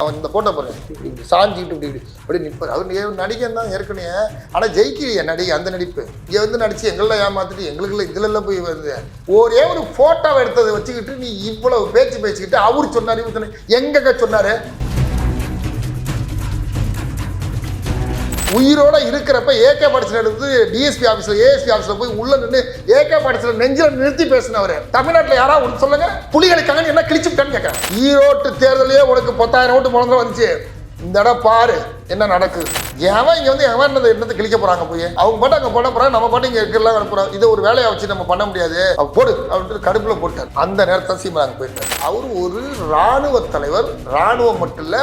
அவன் இந்த போட்ட பாருங்க இப்படி இப்படி இப்படி இப்படி அப்படி நிற்பார் அவர் நடிகன் தான் ஏற்கனவே. ஆனால் ஜெயிக்கலையே நடிகை அந்த நடிப்பு. இங்கே வந்து நடித்து எங்களில் ஏமாத்திட்டு எங்களுக்குள்ள இதுல போய் வருது. ஒரே ஒரு ஃபோட்டோவை எடுத்ததை வச்சுக்கிட்டு நீ இவ்வளவு பேச்சு பேசிக்கிட்டு அவர் சொன்னார் இவர் சொன்னார். எங்கங்க சொன்னார்? உயிரோட இருக்கிறப்ப ஏகே படிச்சு எடுத்து டிஎஸ்பி ஆஃபீஸில் ஏஎஸ்பி ஆஃபீஸில் போய் உள்ள நின்று ஏகே படிச்சில் நெஞ்சில் நிறுத்தி பேசினவர். தமிழ்நாட்டில் யாராவது ஒன்று சொல்லுங்க? புலிகளுக்காக என்ன கிழிச்சுட்டான்னு கேட்குறேன் ஈரோட்டு தேர்தலையே உனக்கு பத்தாயிரம் ஓட்டு முதல்ல வந்துச்சு. இந்த இடம் பாரு என்ன நடக்குது எவன் இங்கே வந்து எவன் என்னது என்னத்தை கிழிக்க போகிறாங்க போய்? அவங்க பாட்டு அங்கே பண்ண போகிறாங்க நம்ம பாட்டு இங்கே இருக்கலாம் அனுப்புறோம் இதை ஒரு வேலையை வச்சு நம்ம பண்ண முடியாது. போடு அப்படின்ட்டு கடுப்பில் போட்டார். அந்த நேரத்தை சீமா போயிட்டார். அவர் ஒரு ராணுவ தலைவர் ராணுவம் மட்டும் இல்லை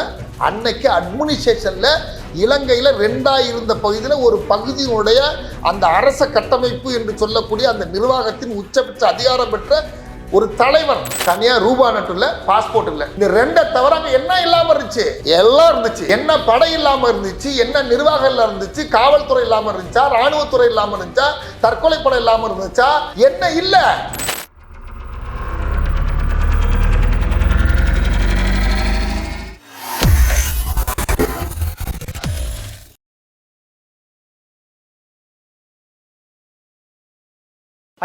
அன்னைக்கு அட்மினிஸ்ட்ரேஷனில் இலங்கையில் ரெண்டாக இருந்த பகுதியில் ஒரு பகுதியினுடைய அந்த அரச கட்டமைப்பு என்று சொல்லக்கூடிய அந்த நிர்வாகத்தின் உச்சபட்ச அதிகாரம் பெற்ற ஒரு தலைவர். தனியா ரூபா நட்டு இல்ல பாஸ்போர்ட் இல்ல. இந்த ரெண்டை தவிர அங்க என்ன இல்லாம இருந்துச்சு? எல்லாம் இருந்துச்சு. என்ன படை இல்லாம இருந்துச்சு? என்ன நிர்வாகம் இல்லாம இருந்துச்சு? காவல்துறை இல்லாம இருந்துச்சா? ராணுவத்துறை இல்லாம இருந்துச்சா? தற்கொலை படம் இல்லாம இருந்துச்சா? என்ன இல்ல.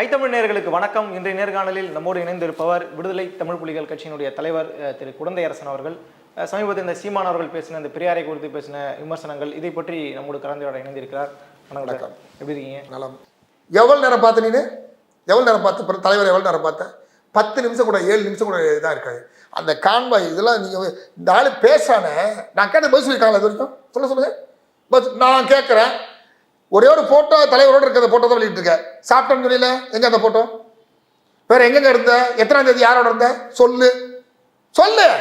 ஐத்தமிழ் நேயர்களுக்கு வணக்கம். இன்றைய நேர்காணலில் நம்மோடு இணைந்திருப்பவர் விடுதலை தமிழ் புலிகள் கட்சியினுடைய தலைவர் திரு குடந்தையரசன் அவர்கள். சமீபத்தில் இந்த சீமான் அவர்கள் பேசின இந்த பெரியாரை குறித்து பேசின விமர்சனங்கள் இதை பற்றி நம்மோடு கலந்துரையாட இணைந்திருக்கிறார். வணக்கம். எப்படி இருக்கீங்க? நலம். எவ்வளவு நேரம் பார்த்த நீனு? எவ்வளவு நேரம் பார்த்த தலைவர் எவ்வளவு நேரம் பார்த்த? பத்து நிமிஷம் கூட ஏழு நிமிஷம் கூட இதாக இருக்காது. அந்த கான்வாய் இதெல்லாம் நீங்கள் இந்த ஆள் பேசானே நான் கேட்ட பதில் சொல்லியிருக்காங்களா இது வரைக்கும்? சொல்ல சொல்லுங்க. பஸ் நான் கேட்குறேன். ஒரே ஒரு ஃபோட்டோ தலைவரோட இருக்கிற ஃபோட்டோ தான் வெளியிட்டு இருக்கேன் சாப்பிட்டேன்னு சொல்லல. எங்க அந்த ஃபோட்டோ வேற எங்கெங்க இருந்த? எத்தனாம் தேதி யாரோட இருந்த? சொல்லு. சொல்லு.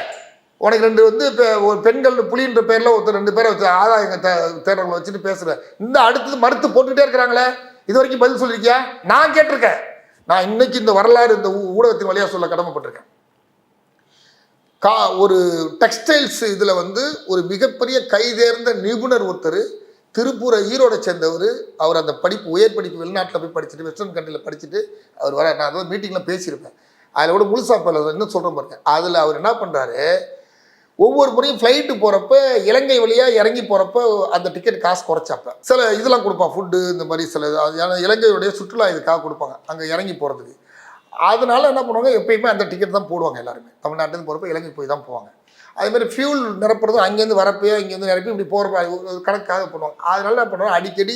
உனக்கு ரெண்டு வந்து இப்போ ஒரு பெண்கள் புலின்ற பேரில் ஒருத்தர் ரெண்டு பேரை வச்சு ஆதாய தேர்தல்களை வச்சுட்டு பேசுகிறேன் இந்த அடுத்தது மறுத்து போட்டுக்கிட்டே இருக்கிறாங்களே. இது வரைக்கும் பதில் சொல்லியிருக்கியா நான் கேட்டிருக்கேன். நான் இன்னைக்கு இந்த வரலாறு இந்த ஊ- ஊடகத்தின் வழியாக சொல்ல கடமைப்பட்டிருக்கேன். கா ஒரு டெக்ஸ்டைல்ஸ் இதில் வந்து ஒரு மிகப்பெரிய கைதேர்ந்த நிபுணர் ஒருத்தர் திருப்பூரை ஈரோடை சேர்ந்தவர். அவர் அந்த படிப்பு உயர் படிப்பு வெளிநாட்டில் போய் படிச்சுட்டு வெஸ்டர்ன் கண்ட்ரியில் படிச்சுட்டு அவர் வர நான் அதாவது மீட்டிங்கில் பேசியிருப்பேன். அதில் கூட முழுசா பல இன்னும் சொல்கிறேன் பாருங்க. அதில் அவர் என்ன பண்ணுறாரு ஒவ்வொரு முறையும் ஃப்ளைட்டு போகிறப்ப இலங்கை வழியாக இறங்கி போகிறப்ப அந்த டிக்கெட் காசு குறைச்சாப்ப. சில இதெல்லாம் கொடுப்பான் ஃபுட்டு இந்த மாதிரி சில இது. ஏன்னா இலங்கையுடைய சுற்றுலா இதுக்காக கொடுப்பாங்க. அங்கே இறங்கி போகிறதுக்கு அதனால என்ன பண்ணுவாங்க? எப்பயுமே அந்த டிக்கெட் தான் போடுவாங்க எல்லாருமே. தமிழ்நாட்டிலேருந்து போகிறப்ப இலங்கை போய் தான் போவாங்க. அதுமாதிரி ஃபியூல் நிரப்புறதும் அங்கேருந்து வரப்பையோ இங்கேருந்து நிரப்பி இப்படி போகிறப்ப ஒரு கணக்காக பண்ணுவாங்க. அதனால என்ன பண்ணுவாங்க? அடிக்கடி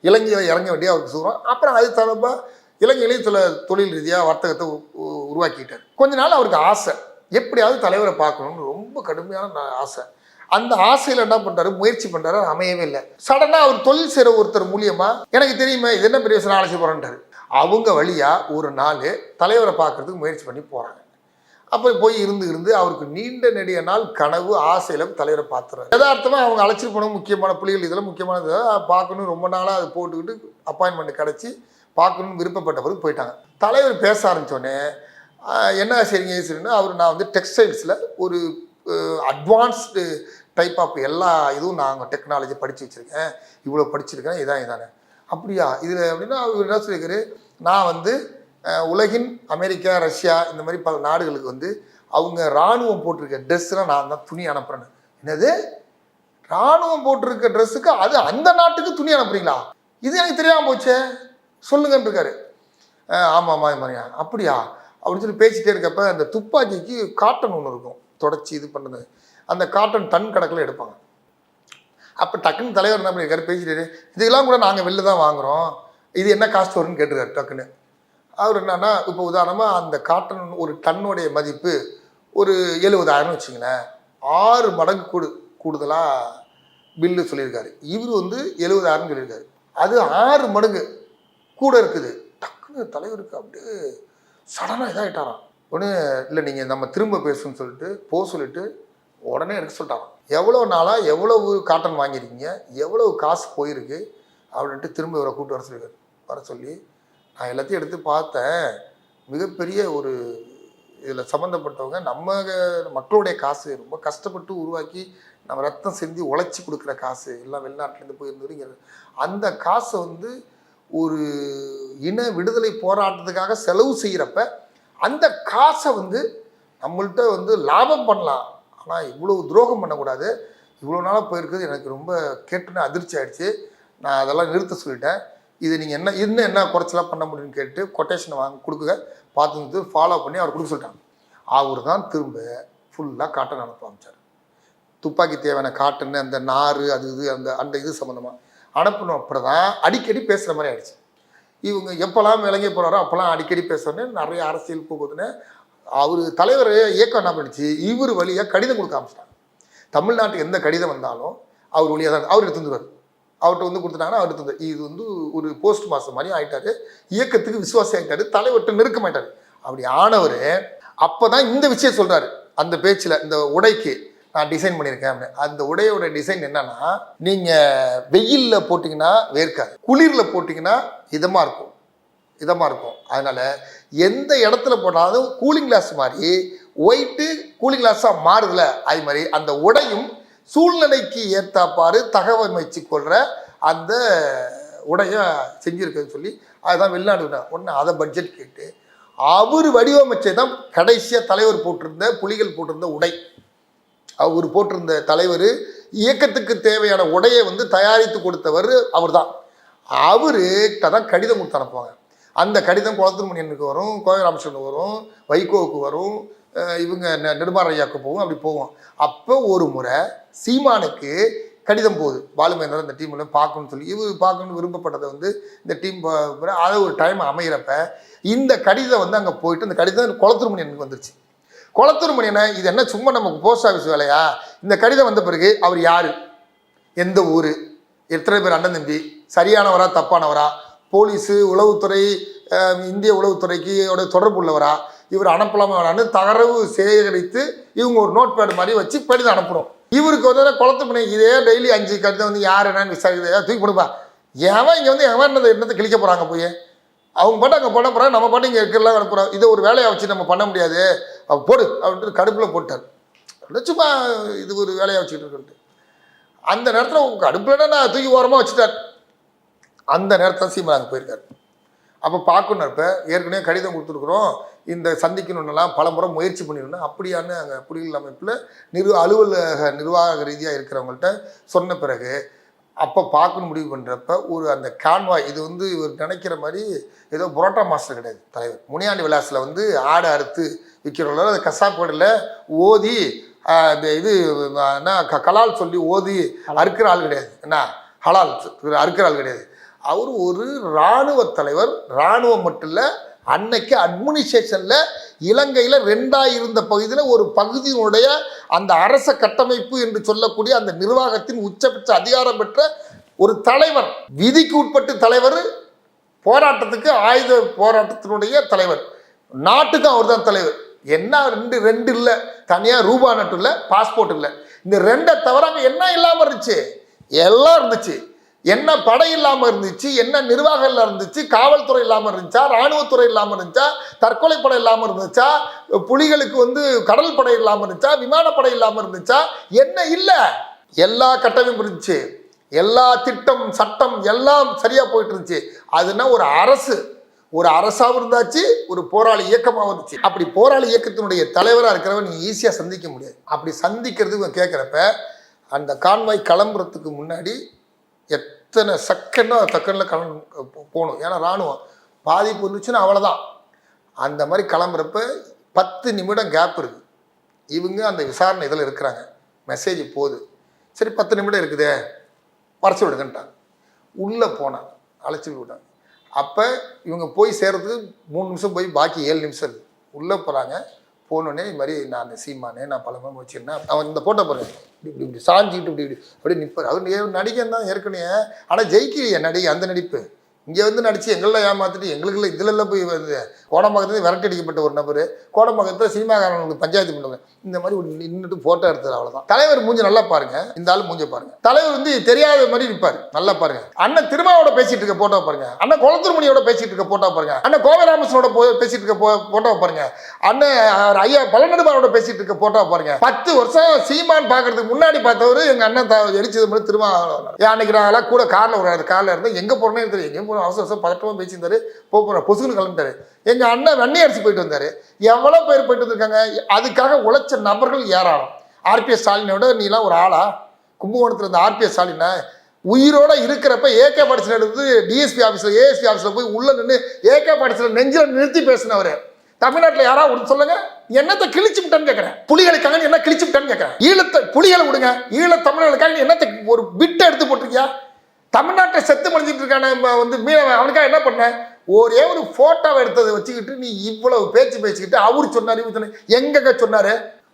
இலங்கையில் இறங்க வேண்டிய அவருக்கு சொல்கிறோம் அப்புறம் அது தகுந்த இலங்கையிலேயும் சில தொழில் ரீதியாக வர்த்தகத்தை உ- உருவாக்கிட்டார். கொஞ்ச நாள் அவருக்கு ஆசை. எப்படியாவது தலைவரை பார்க்கணும்னு ரொம்ப கடுமையான ஆசை. அந்த ஆசையில் என்ன பண்ணுறாரு முயற்சி பண்ணுறாரு அமையவே இல்லை. சடனாக அவர் தொழில் செய்கிற ஒருத்தர் மூலியமாக எனக்கு தெரியுமே இது என்ன பெரிய விஷயம் அழைச்சி போகிறேன்ட்டாரு அவங்க வழியாக ஒரு நாள் தலைவரை பார்க்கறதுக்கு முயற்சி பண்ணி போகிறாங்க அப்போ போய் இருந்து இருந்து அவருக்கு நீண்ட நெடிய நாள் கனவு ஆசையிலும் தலைவரை பார்த்துறாரு யதார்த்தமாக அவங்க அழைச்சிட்டு போன முக்கியமான புலிகள் இதெல்லாம் முக்கியமானது. அஹ் பார்க்கணும் ரொம்ப நாளாக அது போட்டுக்கிட்டு அப்பாயின்மெண்ட் கிடச்சி பார்க்கணும்னு விருப்பப்பட்ட பிறகு போயிட்டாங்க. தலைவர் பேச ஆரம்பித்தோடனே என்ன சரிங்க சரின்னு அவர் நான் வந்து டெக்ஸ்டைல்ஸில் ஒரு அட்வான்ஸ்டு டைப் ஆஃப் எல்லா இதுவும் நான் டெக்னாலஜி படித்து வச்சுருக்கேன். இவ்வளோ படிச்சிருக்கேன் இதான் இதானே. அப்படியா? இதில் அப்படின்னா அவர் என்ன சொல்லியிருக்காரு? நான் வந்து உலகின் அமெரிக்கா ரஷ்யா இந்த மாதிரி பல நாடுகளுக்கு வந்து அவங்க இராணுவம் போட்டிருக்க ட்ரெஸ்லாம் நான் தான் துணி அனுப்புகிறேன்னு என்னது? இராணுவம் போட்டிருக்க ட்ரெஸ்ஸுக்கு அது அந்த நாட்டுக்கு துணி அனுப்புறீங்களா? இது எனக்கு தெரியாமல் போச்சே. சொல்லுங்கன்னு இருக்காரு. ஆமாம் ஆமாம் மாதிரியா அப்படியா? அப்படின்னு சொல்லி பேசிட்டே இருக்கப்ப அந்த துப்பாக்கிக்கு காட்டன் ஒன்று இருக்கும். தொடச்சி இது பண்ணது. அந்த காட்டன் டன் கணக்கில் எடுப்பாங்க. அப்போ டக்குன்னு தலைவர் என்ன பண்ணியிருக்காரு பேசிட்டு இதுக்கெல்லாம் கூட நாங்கள் வெளில தான் வாங்குறோம். இது என்ன காஸ்ட் வரும்னு கேட்டிருக்காரு டக்குன்னு. அவர் என்னன்னா இப்போ உதாரணமாக அந்த காட்டன் ஒரு டன்னுடைய மதிப்பு ஒரு எழுபதாயிரம் வச்சுங்களேன் ஆறு மடங்கு கூடு கூடுதலாக பில்லு சொல்லியிருக்காரு. இவர் வந்து எழுபதாயிரம் சொல்லியிருக்காரு. அது ஆறு மடங்கு கூட இருக்குது. டக்குன்னு தலைவருக்கு அப்படியே சடனாக இதாகிட்டாராம் உடனே இல்லை நீங்கள் நம்ம திரும்ப பேசணும்னு சொல்லிட்டு போக சொல்லிட்டு உடனே எடுக்க சொல்லிட்டாராம். எவ்வளோ நாளாக எவ்வளவு காட்டன் வாங்கியிருக்கீங்க? எவ்வளவு காசு போயிருக்கு? அப்படின்ட்டு திரும்ப இவரை கூப்பிட்டு வர சொல்லியிருக்காரு. வர சொல்லி நான் எல்லாத்தையும் எடுத்து பார்த்தேன். மிகப்பெரிய ஒரு இதில் சம்மந்தப்பட்டவங்க நம்ம மக்களுடைய காசு ரொம்ப கஷ்டப்பட்டு உருவாக்கி நம்ம ரத்தம் செஞ்சு உழைச்சி கொடுக்குற காசு எல்லாம் வெளிநாட்டிலேருந்து போயிருந்துங்கிறது அந்த காசை வந்து ஒரு இன விடுதலை போராட்டத்துக்காக செலவு செய்கிறப்ப அந்த காசை வந்து நம்மள்கிட்ட வந்து லாபம் பண்ணலாம். ஆனால் இவ்வளோ துரோகம் பண்ணக்கூடாது. இவ்வளோ நாளாக போயிருக்கிறது எனக்கு ரொம்ப கேட்டுன்னு அதிர்ச்சி ஆயிடுச்சு. நான் அதெல்லாம் நிறுத்த சொல்லிட்டேன். இது நீங்கள் என்ன இன்னும் என்ன குறைச்சலாம் பண்ண முடியும்னு கேட்டு கொட்டேஷனை வாங்க கொடுக்குங்க. பார்த்து ஃபாலோ பண்ணி அவர் கொடுக்க சொல்லிட்டாங்க அவர் தான் திரும்ப ஃபுல்லாக காட்டன் அனுப்ப ஆரம்பிச்சார். துப்பாக்கி தேவையான காட்டன் அந்த நார் அது இது அந்த அந்த இது சம்மந்தமாக அனுப்பணும் அப்புறம் தான் அடிக்கடி பேசுகிற மாதிரி ஆயிடுச்சு. இவங்க எப்போல்லாம் விளங்கி போகிறாரோ அப்போல்லாம் அடிக்கடி பேசுகிறோன்னே நிறைய அரசியல் போகுதுன்னு அவர் தலைவர் இயக்கம் என்ன பண்ணிச்சு இவர் வழியாக கடிதம் கொடுக்க ஆரம்பிச்சிட்டாங்க. தமிழ்நாட்டுக்கு எந்த கடிதம் வந்தாலும் அவர் வழியாக தான் அவர் எடுத்துருவார் அவர்கிட்ட வந்து கொடுத்துட்டாங்கன்னா அவர்கிட்ட வந்து இது வந்து ஒரு போஸ்ட் மாஸ்டர் மாதிரி ஆயிட்டாரு. இயக்கத்துக்கு விசுவாசி ஆயிட்டாரு. தலைவர்கிட்ட நெருக்கமாயிட்டாரு அப்படி ஆனவர் அப்போ தான் இந்த விஷயம் சொல்கிறாரு அந்த பேச்சில் இந்த உடைக்கு நான் டிசைன் பண்ணியிருக்கேன் அப்படின்னு. அந்த உடையோட டிசைன் என்னன்னா நீங்கள் வெயிலில் போட்டிங்கன்னா வேர்க்காது. குளிரில் போட்டிங்கன்னா இதமாக இருக்கும். இதமாக இருக்கும். அதனால் எந்த இடத்துல போட்டாலும் கூலிங் கிளாஸ் மாதிரி ஒயிட்டு கூலிங் கிளாஸாக மாறுதுல அது மாதிரி அந்த உடையும் சூழ்நிலைக்கு ஏற்றாப்பாறு தகவமைச்சு கொள்கிற அந்த உடையை செஞ்சுருக்குன்னு சொல்லி அதுதான் வெளிநாடு உடனே அதை பட்ஜெட் கேட்டு அவர் வடிவமைச்சது தான் கடைசியாக தலைவர் போட்டிருந்த புலிகள் போட்டிருந்த உடை. அவர் போட்டிருந்த தலைவர் இயக்கத்துக்கு தேவையான உடையை வந்து தயாரித்து கொடுத்தவர் அவர் தான் அவர்கிட்ட தான் கடிதம் கொடுத்து அனுப்புவாங்க. அந்த கடிதம் குளத்துமணியனுக்கு வரும் கோவை ராமச்சந்திரனுக்கு வரும் வைகோவுக்கு வரும் இவங்க நெ- நெடுமாற ஐயாவுக்கு அப்படி போவோம். அப்போ ஒரு முறை சீமானுக்கு கடிதம் போகுது. பாலுமேந்திரன் இந்த டீமில் பார்க்கணும்னு சொல்லி. இவர் பார்க்கணும்னு விரும்பப்பட்டதை வந்து இந்த டீம் அதை ஒரு டைம் அமைகிறப்ப இந்த கடிதம் வந்து அங்கே போயிட்டு இந்த கடிதம் குளத்துமணியனுக்கு வந்துருச்சு. குளத்தூர் மணியனை இது என்ன சும்மா நமக்கு போஸ்ட் ஆஃபீஸ் வேலையா? இந்த கடிதம் வந்த பிறகு அவர் யார்? எந்த ஊர்? எத்தனை பேர் அண்ணன் தம்பி? சரியானவரா தப்பானவரா? போலீஸு உளவுத்துறை இந்திய உளவுத்துறைக்கு தொடர்பு உள்ளவரா? இவர் அனுப்பலாமா வேணான்னு தகரவு சேகரித்து இவங்க ஒரு நோட் பேட் மாதிரி வச்சு கடிதம் அனுப்பணும் இவருக்கு வந்து குளத்து பண்ணி இதே டெய்லி அஞ்சு கடிதம் வந்து யார் என்னன்னு விசாரிக்குது தூக்கி கொடுப்பா. ஏன் இங்கே வந்து எவன் என்னது என்னத்தை கிழிக்க போகிறாங்க போய்? அவங்க பாட்டு அங்கே பண்ண போகிறாங்க நம்ம பாட்டு இங்கே இருக்கலாம் அனுப்புகிறோம் இதை ஒரு வேலையை வச்சு நம்ம பண்ண முடியாது. அவள் போடு அப்படின்ட்டு கடுப்பில் போட்டார். சும்மா இது ஒரு வேலையை வச்சுக்கிட்டு இருக்குன்ட்டு. அந்த நேரத்தில் கடுப்பில் அடுப்புலன்னா நான் தூக்கி ஓரமாக வச்சுட்டார் அந்த நேரத்தில் சீமா அங்கே போயிருக்காரு. அப்போ பார்க்கணும் இப்போ ஏற்கனவே கடிதம் கொடுத்துருக்குறோம். இந்த சந்திக்கணுன்னெல்லாம் பல முறை முயற்சி பண்ணிடணும் அப்படியான அங்கே புலிகள் அமைப்பில் நிர்வ அலுவலக நிர்வாக ரீதியாக இருக்கிறவங்கள்ட்ட சொன்ன பிறகு அப்போ பார்க்கணும் முடிவு பண்ணுறப்ப ஒரு அந்த கான்வாய் இது வந்து இவர் நினைக்கிற மாதிரி ஏதோ புரோட்டா மாஸ்டர் கிடையாது தலைவர். முனியாண்டி விலாஸில் வந்து ஆடை அறுத்து விற்கிறவங்கள அது கசாப்படில் ஓதி இந்த இது என்ன க- கலால் சொல்லி ஓதி அறுக்கிற ஆள் கிடையாது. என்ன ஹலால் அறுக்கிற ஆள் கிடையாது. அவர் ஒரு இராணுவ தலைவர் இராணுவம் மட்டும் இல்லை அன்னைக்கு அட்மினிஸ்ட்ரேஷனில் இலங்கையில் ரெண்டாக இருந்த பகுதியில் ஒரு பகுதியினுடைய அந்த அரச கட்டமைப்பு என்று சொல்லக்கூடிய அந்த நிர்வாகத்தின் உச்சபட்ச அதிகாரம் பெற்ற ஒரு தலைவர் விதிக்கு உட்பட்டு தலைவர் போராட்டத்துக்கு ஆயுத போராட்டத்தினுடைய தலைவர். நாட்டுக்கும் அவர் தான் தலைவர். என்ன ரெண்டு ரெண்டு இல்லை. தனியாக ரூபா நட்டு இல்லை பாஸ்போர்ட் இல்லை. இந்த ரெண்டை தவிர அங்கே என்ன இல்லாமல் இருந்துச்சு? எல்லாம் இருந்துச்சு. என்ன படை இல்லாமல் இருந்துச்சு என்ன நிர்வாகம் இருந்துச்சு காவல்துறை இல்லாமல் இருந்துச்சா இராணுவத்துறை இல்லாமல் இருந்துச்சா தற்கொலை படை இல்லாமல் இருந்துச்சா புலிகளுக்கு வந்து கடல் படை இல்லாமல் இருந்துச்சா விமானப்படை இல்லாமல் இருந்துச்சா என்ன இல்லை. எல்லா கட்டமைப்பும் இருந்துச்சு. எல்லா திட்டம் சட்டம் எல்லாம் சரியாக போயிட்டு இருந்துச்சு. அதுனா ஒரு அரசு. ஒரு அரசாகவும் இருந்தாச்சு ஒரு போராளி இயக்கமாகவும் இருந்துச்சு. அப்படி போராளி இயக்கத்தினுடைய தலைவராக இருக்கிறவன் நீ ஈஸியாக சந்திக்க முடியாது. அப்படி சந்திக்கிறதுக்கு கேட்குறப்ப அந்த கான்வாய் கிளம்புறதுக்கு முன்னாடி எத்தனை செகண்டோ செகண்டில் கிளம்பு போகணும். ஏன்னா ராணுவம். பாதிப்பு இருந்துச்சுன்னா அவ்வளோதான் அந்த மாதிரி கிளம்புறப்ப பத்து நிமிடம் கேப் இருக்குது இவங்க அந்த விசாரணை இதில் இருக்கிறாங்க. மெசேஜ் போகுது. சரி பத்து நிமிடம் இருக்குதே. வரைச்சி விடுங்கன்ட்டாங்க. உள்ளே போனாங்க. அழைச்சி விட்டாங்க. அப்போ இவங்க போய் சேர்றதுக்கு மூணு நிமிஷம் போய் பாக்கி ஏழு நிமிஷம் இருக்குது உள்ளே போகிறாங்க போனோடனே இது மாதிரி நான் சீமானே நான் பழமும் வச்சிருந்தேன் அவன் இந்த போட்டோ பாருங்க இப்படி இப்படி இப்படி சாஞ்சிக்கிட்டு இப்படி இப்படி அப்படியே நிற்பார் அவர் நடிகன் தான் ஏற்கனவே. ஆனால் ஜெயிக்கலையே நடிகை அந்த நடிப்பு. இங்கே வந்து நடித்து எங்களெல்லாம் ஏமாற்றிட்டு எங்களுக்குள்ள இதில் போய் வந்து கோடம்பாக்கத்துலேருந்து விரட்டி அடிக்கப்பட்ட ஒரு நபர். கோடம்பாக்கத்தில் சினிமாக்காரங்களுக்கு பஞ்சாயத்து பண்ணுவாங்க இந்த மாதிரி ஒரு நின்றுட்டு ஃபோட்டோ எடுத்தது அவ்வளோதான் தலைவர் மூஞ்சி நல்லா பாருங்க. இந்த ஆள் மூஞ்ச பாருங்கள் தலைவர் வந்து தெரியாத மாதிரி நிற்பார் நல்லா பாருங்க. அண்ணன் திருமாவோட பேசிகிட்டு இருக்க போட்டோ பாருங்கள் அண்ணன் குளத்துருமணியோட பேசிகிட்டு இருக்க போட்டோ பாருங்க. அண்ணன் கோவராமசனோட போ பேசிகிட்டு இருக்க போட்டோ பாருங்கள் அண்ணன் ஐயா பழநெடுமாரோட பேசிகிட்டு இருக்க போட்டோ பாருங்கள் பத்து வருஷம் சீமான் பார்க்கறதுக்கு முன்னாடி பார்த்தவர் எங்கள் அண்ணன் த- எரிச்சது மாதிரி திருமா ஏன் அன்னைக்கு நாங்களாம் கூட காரில் ஒரு காரில் இருந்து எங்கே போகிறோன்னே தெரியும் போன அவசர அவசரம் பதட்டமாக பேசியிருந்தாரு. போக போகிறோம் பொசுக்குன்னு கிளம்பிட்டாரு. எங்கள் அண்ணன் வெண்ணை அரிசி போயிட்டு வந்தார். எவ்வளோ பேர் போயிட்டு வந்திருக்காங்க? அதுக்காக உழைச்ச நபர்கள் ஏராளம். ஆர்பிஎஸ் ஸ்டாலினோட நீலாம் ஒரு ஆளா? கும்பகோணத்தில் இருந்த ஆர்பிஎஸ் ஸ்டாலினா உயிரோட இருக்கிறப்ப ஏகே படிச்சு எடுத்து டிஎஸ்பி ஆஃபீஸில் ஏஎஸ்பி ஆஃபீஸில் போய் உள்ள நின்று ஏகே படிச்சில் நெஞ்சில் நிறுத்தி பேசினவர். தமிழ்நாட்டில் யாராவது ஒரு சொல்லுங்க? என்னத்தை கிழிச்சு விட்டான்னு கேட்குறேன் புலிகளுக்காக என்ன கிழிச்சு விட்டான்னு கேட்குறேன் ஈழத்தை புலிகளை விடுங்க. ஈழ தமிழர்களுக்காக என்னத்தை ஒரு பிட்டை எடுத்து போட்டிருக்கியா? தமிழ்நாட்டை செத்து மடிஞ்சிட்டு இருக்கான வந்து மீனவன் அவனுக்காக என்ன பண்ண? ஒரே ஒரு ஃபோட்டோவை எடுத்ததை வச்சுக்கிட்டு நீ இவ்வளவு பேச்சு பேசிக்கிட்டு அவர் சொன்னார் இவர் சொன்னார். எங்கங்க சொன்னாரு?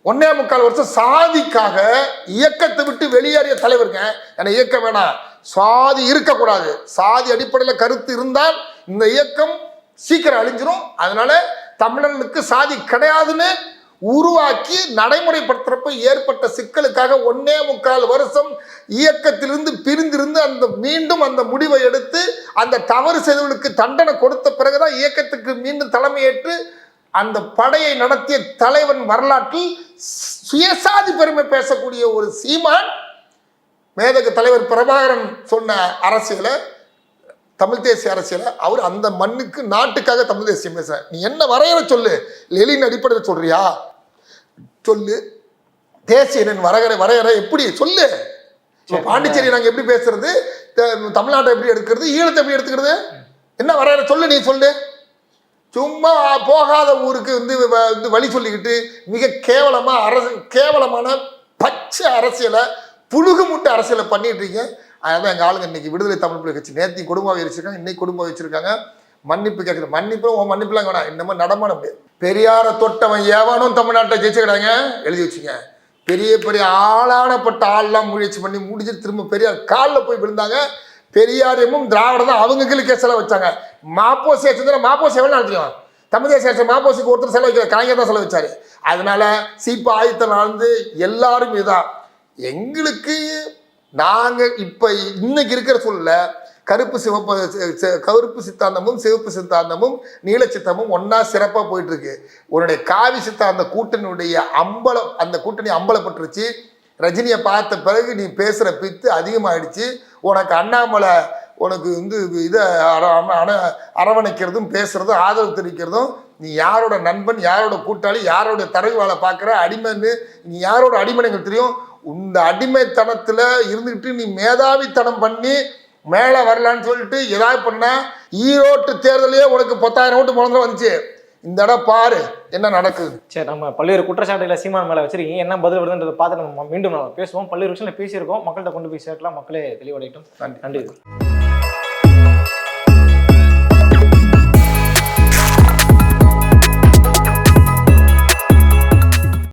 ஒன்னே முக்கால் வருஷம் சாதிக்காக இயக்கத்தை விட்டு வெளியேறிய தலைவருங்க. என்னை இயக்கம் வேணாம். சாதி இருக்கக்கூடாது. சாதி அடிப்படையில் கருத்து இருந்தால் இந்த இயக்கம் சீக்கிரம் அழிஞ்சிரும். அதனால தமிழர்களுக்கு சாதி கிடையாதுன்னு உருவாக்கி நடைமுறைப்படுத்துறப்ப ஏற்பட்ட சிக்கலுக்காக ஒன்னே முக்கால் வருஷம் இயக்கத்திலிருந்து பிரிந்திருந்து அந்த மீண்டும் அந்த முடிவை எடுத்து அந்த தவறு செய்தவர்களுக்கு தண்டனை கொடுத்த பிறகுதான் இயக்கத்துக்கு மீண்டும் தலைமையேற்று அந்த படையை நடத்திய தலைவன் வரலாற்றில் சுயசாதி பெருமை பேசக்கூடிய ஒரு சீமான் மேதகு தலைவர் பிரபாகரன் சொன்ன அரசியலை தமிழ் தேசிய அரசியலை அவர் அந்த மண்ணுக்கு நாட்டுக்காக தமிழ் தேசியம் பேசுற நீ என்ன வரையறை சொல்லு? லெலின் அடிப்படையில் சொல்றியா? சொல்லு. தேசியனின் வரையறை வரையறை எப்படி? சொல்லு. பாண்டிச்சேரி நாங்க எப்படி பேசுறது? தமிழ்நாட்டை எப்படி எடுக்கிறது? ஈழத்தை எப்படி எடுத்துக்கிறது? என்ன வரையறை சொல்லு நீ சொல்லு. சும்மா போகாத ஊருக்கு வந்து வந்து வழி சொல்லிக்கிட்டு மிக கேவலமா அரசு கேவலமான பச்சை அரசியலை புழுகு முட்டை அரசியலை பண்ணிட்டு இருக்கீங்க அதனால எங்கள் ஆளுங்க இன்னைக்கு விடுதலை தமிழ் புலி கட்சி நேத்தி குடும்பம் வச்சிருக்காங்க இன்னைக்கு குடும்பம் வச்சிருக்காங்க மன்னிப்பு கேட்குறது மன்னிப்பு உன் மன்னிப்புலாம் வேணாம். இந்த மாதிரி நடமான முடியாது. பெரியார தொட்டவன் ஏவானும் தமிழ்நாட்டை ஜெயிச்சுக்கிறாங்க எழுதி வச்சுங்க. பெரிய பெரிய ஆளானப்பட்ட ஆள்லாம் முயற்சி பண்ணி முடிச்சு திரும்ப பெரியார் காலில் போய் விழுந்தாங்க. பெரியாரியமும் திராவிடம் தான் அவங்க கீழே செலவு வச்சாங்க. மாப்போ சேர்த்து மாப்போ சேவை நடத்திக்கலாம் தமிழ் தேசிய அரசு மாப்போசிக்கு ஒருத்தர் செலவு வைக்கல கலைஞர் தான் செலவு வச்சாரு. அதனால சீப்பா ஆயுத்தம் நடந்து எல்லாரும் இதுதான் எங்களுக்கு நாங்கள் இப்போ இன்னைக்கு இருக்கிற சூழல்ல கருப்பு சிவப்பு கருப்பு சித்தாந்தமும் சிவப்பு சித்தாந்தமும் நீல சித்தமும் ஒன்றா சிறப்பாக போயிட்டுருக்கு. உன்னுடைய காவி சித்தாந்த கூட்டணியுடைய அம்பலம் அந்த கூட்டணி அம்பலப்பட்டுருச்சு. ரஜினியை பார்த்த பிறகு நீ பேசுகிற பித்து அதிகமாகிடுச்சு உனக்கு அண்ணாமலை உனக்கு வந்து இதை அர அண அரவணைக்கிறதும் பேசுகிறதும் ஆதரவு தெரிவிக்கிறதும் நீ யாரோட நண்பன் யாரோட கூட்டாளி யாரோட தரகுவாளை பார்க்குற அடிமைன்னு நீ யாரோட அடிமனைகள் தெரியும். இந்த அடிமைத்தனத்தில் இருந்துக்கிட்டு நீ மேதாவித்தனம் பண்ணி மேலே வரலான்னு சொல்லிட்டு ஏதாவது பண்ணா ஈரோட்டு தேர்தலையே உனக்கு பத்தாயிரம் ஓட்டு முழந்து வந்துச்சு. இந்த இடம் பாரு என்ன நடக்குது. சரி நம்ம பல்வேறு குற்றச்சாட்டுகளை சீமான் மேல வச்சிருக்கீங்க என்ன பதில் வருதுன்றதை பார்த்து நம்ம மீண்டும் நம்ம பேசுவோம். பல்வேறு விஷயங்களை பேசியிருக்கோம். மக்கள்கிட்ட கொண்டு போய் சேர்க்கலாம். மக்களே தெளிவடையட்டும். நன்றி. நன்றி.